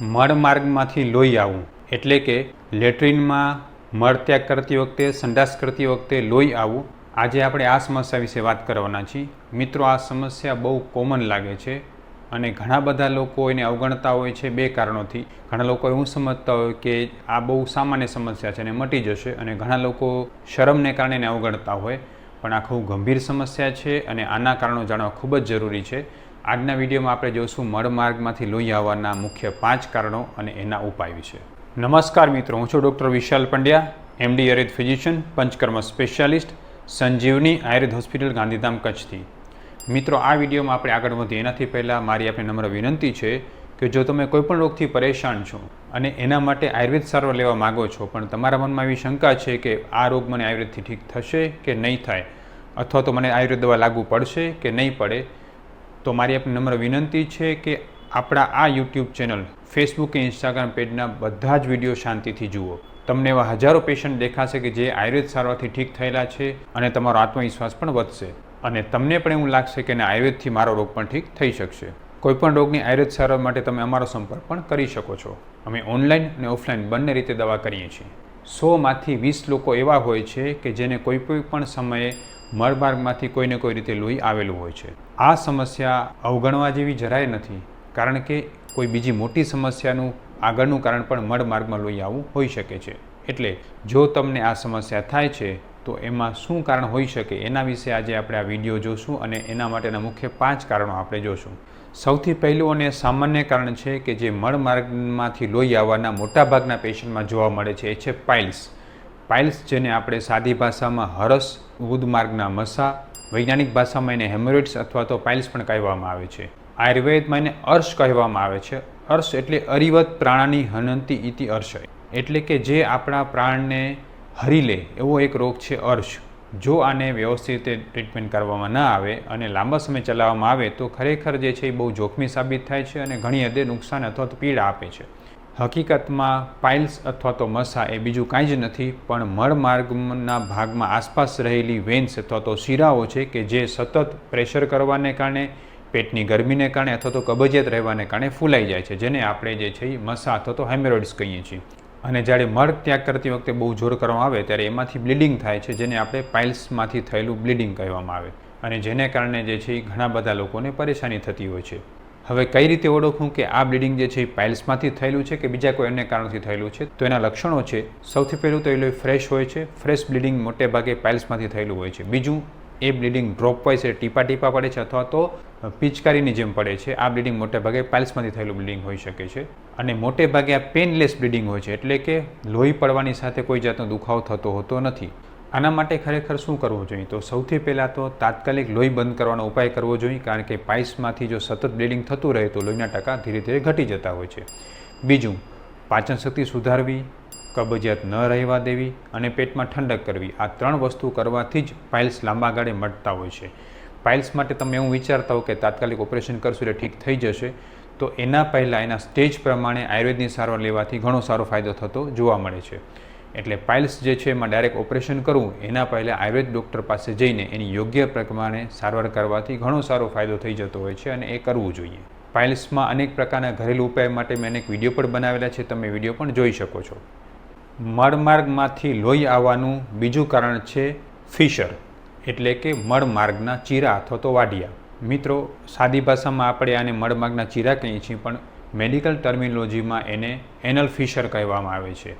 મળ માર્ગમાંથી લોહી આવવું એટલે કે લેટ્રિનમાં મળત્યાગ કરતી વખતે, સંડાસ કરતી વખતે લોહી આવવું આજે આપણે આ સમસ્યા વિશે વાત કરવાના છીએ. મિત્રો, આ સમસ્યા બહુ કોમન લાગે છે અને ઘણા બધા લોકો એને અવગણતા હોય છે બે કારણોથી. ઘણા લોકો એવું સમજતા હોય કે આ બહુ સામાન્ય સમસ્યા છે અને મટી જશે અને ઘણા લોકો શરમને કારણે એને અવગણતા હોય. પણ આ ખૂબ ગંભીર સમસ્યા છે અને આના કારણો જાણવા ખૂબ જ જરૂરી છે. આજના વિડીયોમાં આપણે જોઈશું મળમાર્ગમાંથી લોહી આવવાના મુખ્ય પાંચ કારણો અને એના ઉપાય વિશે. નમસ્કાર મિત્રો, હું છું doctor Vishal Pandya MD Ayurveda physician, Panchakarma specialist, Sanjeevani Ayurveda hospital Gandhidham કચ્છથી. મિત્રો, આ વિડીયોમાં આપણે આગળ વધીએ. એનાથી પહેલાં મારી આપણે નમ્ર વિનંતી છે કે જો તમે કોઈપણ રોગથી પરેશાન છો અને એના માટે આયુર્વેદ સારવાર લેવા માગો છો, પણ તમારા મનમાં એવી શંકા છે કે આ રોગ મને આયુર્વેદથી ઠીક થશે કે નહીં થાય, અથવા તો મને આયુર્વેદ દવા લાગુ પડશે કે નહીં પડે તો મારી આપની નમ્ર વિનંતી છે કે આપણા આ યુટ્યુબ ચેનલ ફેસબુક કે ઇન્સ્ટાગ્રામ પેજના બધા જ વીડિયો શાંતિથી જુઓ. તમને એવા હજારો પેશન્ટ દેખાશે કે જે આયુર્વેદ સારવારથી ઠીક થયેલા છે અને તમારો આત્મવિશ્વાસ પણ વધશે. અને તમને પણ એવું લાગશે કે આયુર્વેદથી મારો રોગ પણ ઠીક થઈ શકશે. કોઈપણ રોગની આયુર્વેદ સારવાર માટે તમે અમારો સંપર્ક પણ કરી શકો છો. અમે ઓનલાઈન અને ઓફલાઈન બંને રીતે દવા કરીએ છીએ. સોમાંથી વીસ લોકો એવા હોય છે કે જેને કોઈ પણ સમયે મળમાર્ગમાંથી કોઈને કોઈ રીતે લોહી આવેલું હોય છે. આ સમસ્યા અવગણવા જેવી જરાય નથી, કારણ કે કોઈ બીજી મોટી સમસ્યાનું આગળનું કારણ પણ મળમાર્ગમાં લોહી આવવું હોઈ શકે છે. એટલે જો તમને આ સમસ્યા થાય છે, તો એમાં શું કારણ હોઈ શકે એના વિશે આજે આપણે આ વીડિયો જોશું અને એના માટેના મુખ્ય પાંચ કારણો આપણે જોશું. સૌથી પહેલું અને સામાન્ય કારણ છે કે જે મળમાર્ગમાંથી લોહી આવવાના મોટાભાગના પેશન્ટમાં જોવા મળે છે, એ છે પાઇલ્સ. પાઇલ્સ જેને આપણે સાદી ભાષામાં હરસ ઉદમાર્ગના મસા વૈજ્ઞાનિક ભાષામાં એને હેમરોઇડ્સ અથવા તો પાઇલ્સ પણ કહેવામાં આવે છે. આયુર્વેદમાં એને અર્શ કહેવામાં આવે છે. અર્શ એટલે અરિવત પ્રાણાની હનંતી ઇતિ અર્શ. એટલે કે જે આપણા પ્રાણને હરી લે એવો એક રોગ છે અર્શ. જો આને વ્યવસ્થિત રીતે ટ્રીટમેન્ટ કરવામાં ન આવે અને લાંબા સમય ચલાવવામાં આવે તો ખરેખર જે છે એ બહુ જોખમી સાબિત થાય છે અને ઘણી હદે નુકસાન અથવા તો પીડા આપે છે. હકીકતમાં પાઇલ્સ અથવા તો મસા એ બીજું કાંઈ જ નથી, પણ મળમાર્ગના ભાગમાં આસપાસ રહેલી વેન્સ અથવા તો શીરાઓ છે કે જે સતત પ્રેશર કરવાને કારણે, પેટની ગરમીને કારણે અથવા તો કબજિયાત રહેવાને કારણે ફૂલાઈ જાય છે, જેને આપણે જે છે એ મસા અથવા તો હેમેરોઇડ્સ કહીએ છીએ. અને જ્યારે મળ ત્યાગ કરતી વખતે બહુ જોર કરવામાં આવે, ત્યારે એમાંથી બ્લીડિંગ થાય છે, જેને આપણે પાઇલ્સમાંથી થયેલું બ્લીડિંગ કહેવામાં આવે. અને જેને કારણે જે છે એ ઘણા બધા લોકોને પરેશાની થતી હોય છે. હવે કઈ રીતે ઓળખું કે આ બ્લીડિંગ જે છે એ પાઇલ્સમાંથી થયેલું છે કે બીજા કોઈ અન્ય કારણથી થયેલું છે? તો એના લક્ષણો છે, સૌથી પહેલું તો એ લોહી ફ્રેશ હોય છે. ફ્રેશ બ્લીડિંગ મોટે ભાગે પાઇલ્સમાંથી થયેલું હોય છે. બીજું, એ બ્લીડિંગ ડ્રોપ વાઇઝ એ ટીપા ટીપા પડે છે અથવા તો પિચકારીની જેમ પડે છે. આ બ્લીડિંગ મોટે ભાગે પાઇલ્સમાંથી થયેલું બ્લીડિંગ હોઈ શકે છે. અને મોટે ભાગે આ પેનલેસ બ્લીડિંગ હોય છે, એટલે કે લોહી પડવાની સાથે કોઈ જાતનો દુખાવો થતો હોતો નથી. આના માટે ખરેખર શું કરવું જોઈએ? તો સૌથી પહેલાં તો તાત્કાલિક લોહી બંધ કરવાનો ઉપાય કરવો જોઈએ, કારણ કે પાઇલ્સમાંથી જો સતત બ્લીડિંગ થતું રહે તો લોહીના ટકા ધીરે ધીરે ઘટી જતા હોય છે. બીજું, પાચન શક્તિ સુધારવી, કબજિયાત ન રહેવા દેવી અને પેટમાં ઠંડક કરવી. આ ત્રણ વસ્તુ કરવાથી જ પાઇલ્સ લાંબા ગાળે મટતા હોય છે. પાઇલ્સ માટે તમે એવું વિચારતા હો કે તાત્કાલિક ઓપરેશન કરશું એટલે ઠીક થઈ જશે, તો એના પહેલાં એના સ્ટેજ પ્રમાણે આયુર્વેદની સારવાર લેવાથી ઘણો સારો ફાયદો થતો જોવા મળે છે. એટલે પાઇલ્સ જે છે એમાં ડાયરેક્ટ ઓપરેશન કરવું, એના પહેલાં આયુર્વેદ ડૉક્ટર પાસે જઈને એની યોગ્ય પ્રમાણે સારવાર કરવાથી ઘણો સારો ફાયદો થઈ જતો હોય છે અને એ કરવું જોઈએ. પાઇલ્સમાં અનેક પ્રકારના ઘરેલું ઉપાય માટે મેં અનેક વીડિયો પણ બનાવેલા છે, તમે વીડિયો પણ જોઈ શકો છો. મળમાર્ગમાંથી લોહી આવવાનું બીજું કારણ છે ફિશર, એટલે કે મળમાર્ગના ચીરા અથવા તો વાડિયા મિત્રો, સાદી ભાષામાં આપણે આને મળમાર્ગના ચીરા કહીએ છીએ, પણ મેડિકલ ટર્મિનોલોજીમાં એને એનલ ફિશર કહેવામાં આવે છે.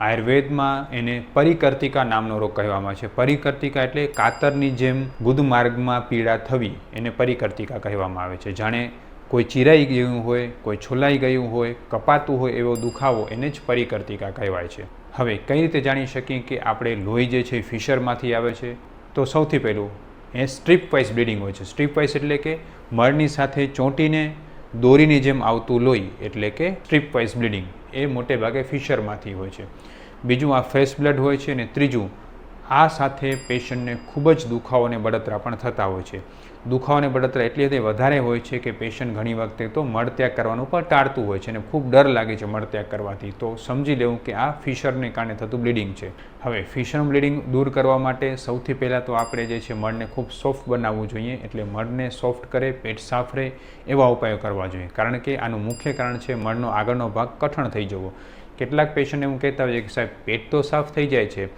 આયુર્વેદમાં એને પરિકર્તિકા નામનો રોગ કહેવામાં આવે છે. પરિકર્તિકા એટલે કાતરની જેમ ગુદમાર્ગમાં પીડા થવી એને પરિકર્તિકા કહેવામાં આવે છે. જાણે કોઈ ચીરાઈ ગયું હોય, કોઈ છોલાઈ ગયું હોય, કપાતું હોય એવો દુખાવો એને જ પરિકર્તિકા કહેવાય છે. હવે કઈ રીતે જાણી શકીએ કે આપણે લોહી જે છે ફિશરમાંથી આવે છે? તો સૌથી પહેલું, એ સ્ટ્રીપ વાઇઝ બ્લીડિંગ હોય છે. સ્ટ્રીપ વાઇઝ એટલે કે મળની સાથે ચોંટીને દોરીની જેમ આવતું લોહી એટલે કે સ્ટ્રીપ વાઇઝ બ્લીડિંગ. એ મોટે ભાગે ફિશરમાંથી હોય છે. બીજું આ ફ્રેશ બ્લડ હોય છે અને ત્રીજું આ સાથે પેશન્ટને ખૂબ જ દુખાવો બળતરા પણ થતા હોય છે. દુખાવો અને બળતરા એટલી હદે વધારે હોય છે કે પેશન્ટ ઘણી વખતે તો મળત્યાગ કરવાનું પણ ટાળતું હોય છે અને ખૂબ ડર લાગે છે મળત્યાગ કરવાથી. તો સમજી લેવું કે આ ફિશરને કારણે થતું બ્લીડિંગ છે. હવે ફિશર બ્લીડિંગ દૂર કરવા માટે સૌથી પહેલાં તો આપણે જે છે મળને ખૂબ સોફ્ટ બનાવવું જોઈએ એટલે મળને સોફ્ટ કરે, પેટ સાફ રહે એવા ઉપાયો કરવા જોઈએ. કારણ કે આનું મુખ્ય કારણ છે મળનો આગળનો ભાગ કઠણ થઈ જવો. કેટલાક પેશન્ટ એવું કહેતા હોય કે સાહેબ, પેટ તો સાફ થઈ જાય છે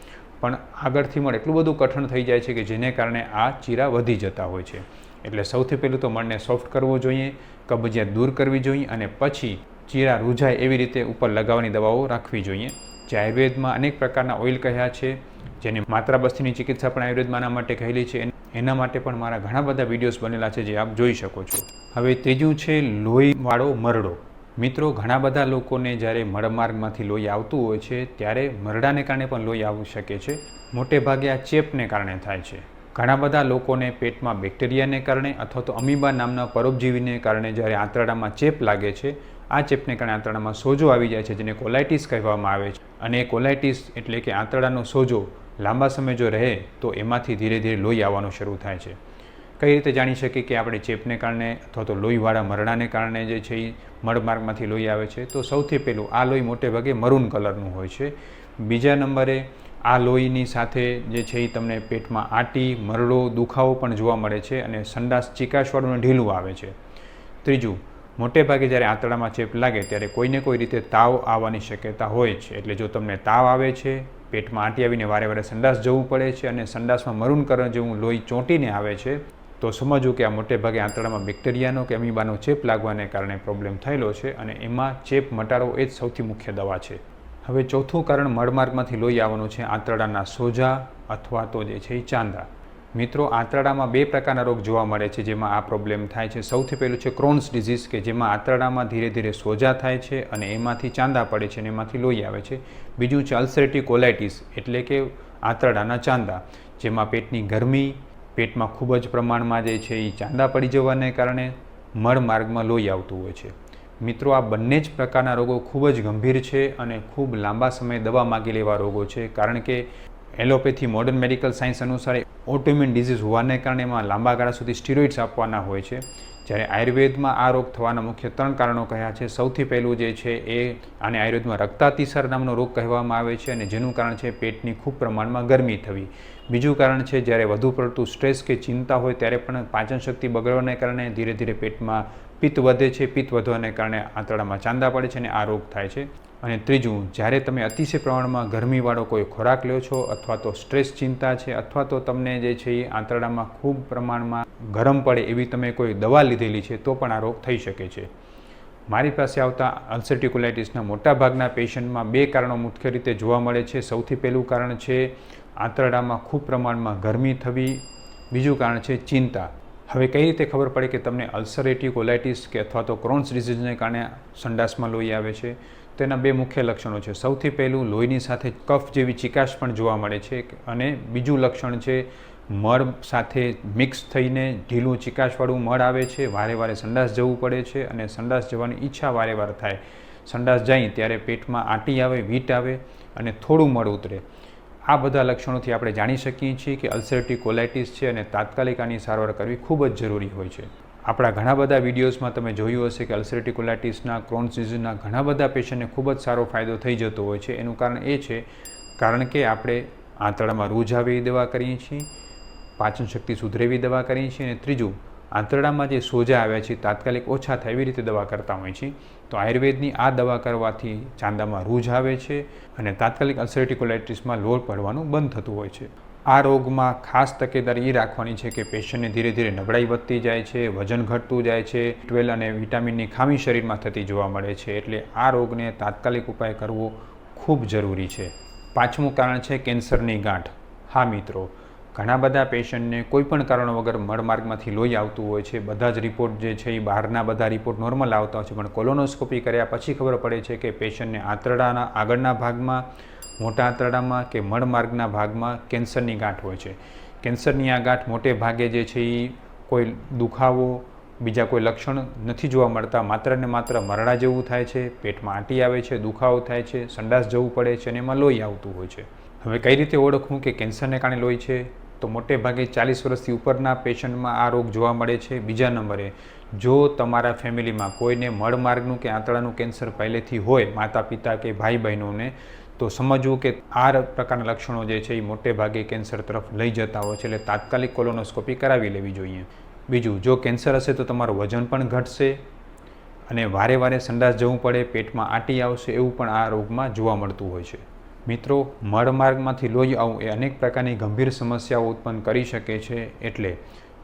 પણ આગળથી મણ એટલું બધું કઠણ થઈ જાય છે કે જેને કારણે આ ચીરા વધી જતા હોય છે. એટલે સૌથી પહેલું તો મણને સોફ્ટ કરવો જોઈએ કબજિયાત દૂર કરવી જોઈએ અને પછી ચીરા રૂઝાય એવી રીતે ઉપર લગાવવાની દવાઓ રાખવી જોઈએ. જે આયુર્વેદમાં અનેક પ્રકારના ઓઇલ કહ્યા છે, જેની માત્રા બસ્તીની ચિકિત્સા પણ આયુર્વેદમાં માટે કહેલી છે. એના માટે પણ મારા ઘણા બધા વિડીયોઝ બનેલા છે જે આપ જોઈ શકો છો. હવે ત્રીજું છે લોહીવાળો મરડો. મિત્રો, ઘણા બધા લોકોને જ્યારે મળમાર્ગમાંથી લોહી આવતું હોય છે, ત્યારે મરડાને કારણે પણ લોહી આવી શકે છે. મોટે ભાગે આ ચેપને કારણે થાય છે. ઘણા બધા લોકોને પેટમાં બેક્ટેરિયાને કારણે અથવા તો અમીબા નામના પરોપજીવીને કારણે જ્યારે આંતરડામાં ચેપ લાગે છે, આ ચેપને કારણે આંતરડામાં સોજો આવી જાય છે, જેને કોલાઇટિસ કહેવામાં આવે છે. અને કોલાઇટિસ એટલે કે આંતરડાનો સોજો લાંબા સમય જો રહે, તો એમાંથી ધીરે ધીરે લોહી આવવાનું શરૂ થાય છે. કઈ રીતે જાણી શકીએ કે આપણે ચેપને કારણે અથવા તો લોહીવાળા મરડાને કારણે જે છે એ મળમાર્ગમાંથી લોહી આવે છે? તો સૌથી પહેલું આ લોહી મોટે ભાગે મરૂન કલરનું હોય છે. બીજા નંબરે આ લોહીની સાથે જે છે એ તમને પેટમાં આટી, મરડો, દુખાવો પણ જોવા મળે છે અને સંડાસ ચીકાશવાળું ઢીલું આવે છે. ત્રીજું, મોટે ભાગે જ્યારે આંતરડામાં ચેપ લાગે ત્યારે કોઈને કોઈ રીતે તાવ આવવાની શક્યતા હોય છે. એટલે જો તમને તાવ આવે છે, પેટમાં આંટી આવીને વારે વારે સંડાસ જવું પડે છે અને સંડાસમાં મરૂન કલર જેવું લોહી ચોંટીને આવે છે તો સમજવું કે આ મોટે ભાગે આંતરડામાં બેક્ટેરિયાનો કે અમીબાનો ચેપ લાગવાને કારણે પ્રોબ્લેમ થયેલો છે અને એમાં ચેપ મટાડવો એ જ સૌથી મુખ્ય દવા છે. હવે ચોથું કારણ મળમાર્ગમાંથી લોહી આવવાનું છે આંતરડાના સોજા અથવા તો જે છે એ ચાંદા. મિત્રો, આંતરડામાં બે પ્રકારના રોગ જોવા મળે છે જેમાં આ પ્રોબ્લેમ થાય છે. સૌથી પહેલું છે ક્રોન્સ ડિઝીઝ કે જેમાં આંતરડામાં ધીરે ધીરે સોજા થાય છે અને એમાંથી ચાંદા પડે છે અને એમાંથી લોહી આવે છે. બીજું છે અલ્સરેટી કોલાઇટીસ એટલે કે આંતરડાના ચાંદા, જેમાં પેટની ગરમી પેટમાં ખૂબ જ પ્રમાણમાં જે છે એ ચાંદા પડી જવાને કારણે મળ માર્ગમાં લોહી આવતું હોય છે. મિત્રો, આ બંને જ પ્રકારના રોગો ખૂબ જ ગંભીર છે અને ખૂબ લાંબા સમયે દવા માગી લેવા રોગો છે. કારણ કે એલોપેથી મોડર્ન મેડિકલ સાયન્સ અનુસાર ઓટોમ્યુન ડિઝીઝ હોવાને કારણે એમાં લાંબા ગાળા સુધી સ્ટીરોઇડ્સ આપવાના હોય છે. જ્યારે આયુર્વેદમાં આ રોગ થવાના મુખ્ય ત્રણ કારણો કહ્યા છે. સૌથી પહેલું જે છે એ આને આયુર્વેદમાં રક્તાતિસર નામનો રોગ કહેવામાં આવે છે અને જેનું કારણ છે પેટની ખૂબ પ્રમાણમાં ગરમી થવી. બીજું કારણ છે જ્યારે વધુ પડતું સ્ટ્રેસ કે ચિંતા હોય ત્યારે પણ પાચન શક્તિ બગડવાને કારણે ધીરે ધીરે પેટમાં પિત્ત વધે છે. પિત્ત વધવાને કારણે આંતરડામાં ચાંદા પડે છે અને આ રોગ થાય છે. અને ત્રીજું, જ્યારે તમે અતિશય પ્રમાણમાં ગરમીવાળો કોઈ ખોરાક લ્યો છો અથવા તો સ્ટ્રેસ ચિંતા છે અથવા તો તમને જે છે એ આંતરડામાં ખૂબ પ્રમાણમાં ગરમ પડે એવી તમે કોઈ દવા લીધેલી છે, તો પણ આ રોગ થઈ શકે છે. મારી પાસે આવતા અલ્સર્ટિકોલાઇટિસના મોટાભાગના પેશન્ટમાં બે કારણો મુખ્ય રીતે જોવા મળે છે. સૌથી પહેલું કારણ છે આંતરડામાં ખૂબ પ્રમાણમાં ગરમી થવી. બીજું કારણ છે ચિંતા. હવે કઈ રીતે ખબર પડે કે તમને અલ્સરેટિવ કોલાઇટિસ કે અથવા તો ક્રોન્સ ડિઝીઝને કારણે સંડાસમાં લોહી આવે છે? તેના બે મુખ્ય લક્ષણો છે. સૌથી પહેલું, લોહીની સાથે કફ જેવી ચિકાશ પણ જોવા મળે છે અને બીજું લક્ષણ છે, મળ સાથે મિક્સ થઈને ઢીલું ચિકાશવાળું મળ આવે છે. વારે વારે સંડાસ જવું પડે છે અને સંડાસ જવાની ઈચ્છા વારે વાર થાય. સંડાસ જાય ત્યારે પેટમાં આંટી આવે, વીટ આવે અને થોડું મળ ઉતરે. આ બધા લક્ષણોથી આપણે જાણી શકીએ છીએ કે અલ્સરેટિવ કોલાઇટિસ છે અને તાત્કાલિક આની સારવાર કરવી ખૂબ જ જરૂરી હોય છે. આપણા ઘણા બધા વિડીયોઝમાં તમે જોયું હશે કે અલ્સરેટિવ કોલાઇટિસના ક્રોન્સ ડિઝીઝના ઘણા બધા પેશન્ટને ખૂબ જ સારો ફાયદો થઈ જતો હોય છે. એનું કારણ એ છે, કારણ કે આપણે આંતરડામાં રૂજ આવે દવા કરીએ છીએ, પાચન શક્તિ સુધરેવી દવા કરીએ છીએ અને ત્રીજું, આંતરડામાં જે સોજા આવ્યા છે, તાત્કાલિક ઓછા થાય એવી રીતે દવા કરતા હોય છે, તો આયુર્વેદની આ દવા કરવાથી ચાંદામાં રૂજ આવે છે અને તાત્કાલિક અલ્સરેટિકોલાઇટિસમાં લોડ પડવાનું બંધ થતું હોય છે. આ રોગમાં ખાસ તકેદારી એ રાખવાની છે કે પેશન્ટને ધીરે ધીરે નબળાઈ વધતી જાય છે, વજન ઘટતું જાય છે, ટ્વેલ અને વિટામિનની ખામી શરીરમાં થતી જોવા મળે છે. એટલે આ રોગને તાત્કાલિક ઉપાય કરવો ખૂબ જરૂરી છે. પાંચમું કારણ છે કેન્સરની ગાંઠ. હા, મિત્રો, ઘણા બધા પેશન્ટને કોઈ પણ કારણ વગર મળમાર્ગમાંથી લોહી આવતું હોય છે. બધા જ રિપોર્ટ જે છે એ બહારના બધા રિપોર્ટ નોર્મલ આવતા હોય છે. પણ કોલોનોસ્કોપી કર્યા પછી ખબર પડે છે કે પેશન્ટને આંતરડાના આગળના ભાગમાં મોટા આંતરડામાં કે મળમાર્ગના ભાગમાં કેન્સરની ગાંઠ હોય છે. કેન્સરની આ ગાંઠ મોટે ભાગે જે છે એ કોઈ દુખાવો, બીજા કોઈ લક્ષણ નથી જોવા મળતા. માત્ર ને માત્ર મરડા જેવું થાય છે, પેટમાં આંટી આવે છે, દુખાવો થાય છે, સંડાસ જવું પડે છે અને એમાં લોહી આવતું હોય છે. હવે કઈ રીતે ઓળખવું કે કેન્સરને કારણે લોહી છે? તો મોટે ભાગે ચાલીસ વર્ષથી ઉપરના પેશન્ટમાં આ રોગ જોવા મળે છે. બીજા નંબરે, જો તમારા ફેમિલીમાં કોઈને મળમાર્ગનું કે આંતળાનું કેન્સર પહેલેથી હોય માતા પિતા કે ભાઈ બહેનોને તો સમજવું કે આ પ્રકારના લક્ષણો જે છે એ મોટે ભાગે કેન્સર તરફ લઈ જતા હોય છે, એટલે તાત્કાલિક કોલોનોસ્કોપી કરાવી લેવી જોઈએ. બીજું, જો કેન્સર હશે તો તમારું વજન પણ ઘટશે અને વારે વારે સંડાસ જવું પડે, પેટમાં આટી આવશે એવું પણ આ રોગમાં જોવા મળતું હોય છે. મિત્રો મળમાર્ગમાંથી લોહી આવવું એ અનેક પ્રકારની ગંભીર સમસ્યાઓ ઉત્પન્ન કરી શકે છે, એટલે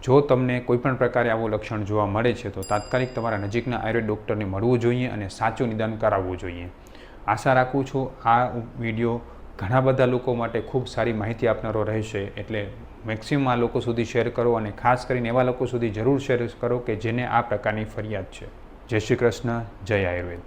જો તમને કોઈપણ પ્રકારે આવું લક્ષણ જોવા મળે છે, તો તાત્કાલિક તમારા નજીકના આયુર્વેદ ડૉક્ટરને મળવું જોઈએ અને સાચું નિદાન કરાવવું જોઈએ. આશા રાખું છું આ વીડિયો ઘણા બધા લોકો માટે ખૂબ સારી માહિતી આપનારો રહેશે. એટલે મેક્સિમમ આ લોકો સુધી શેર કરો અને ખાસ કરીને એવા લોકો સુધી જરૂર શેર કરો કે જેને આ પ્રકારની ફરિયાદ છે. જય શ્રી કૃષ્ણ, જય આયુર્વેદ.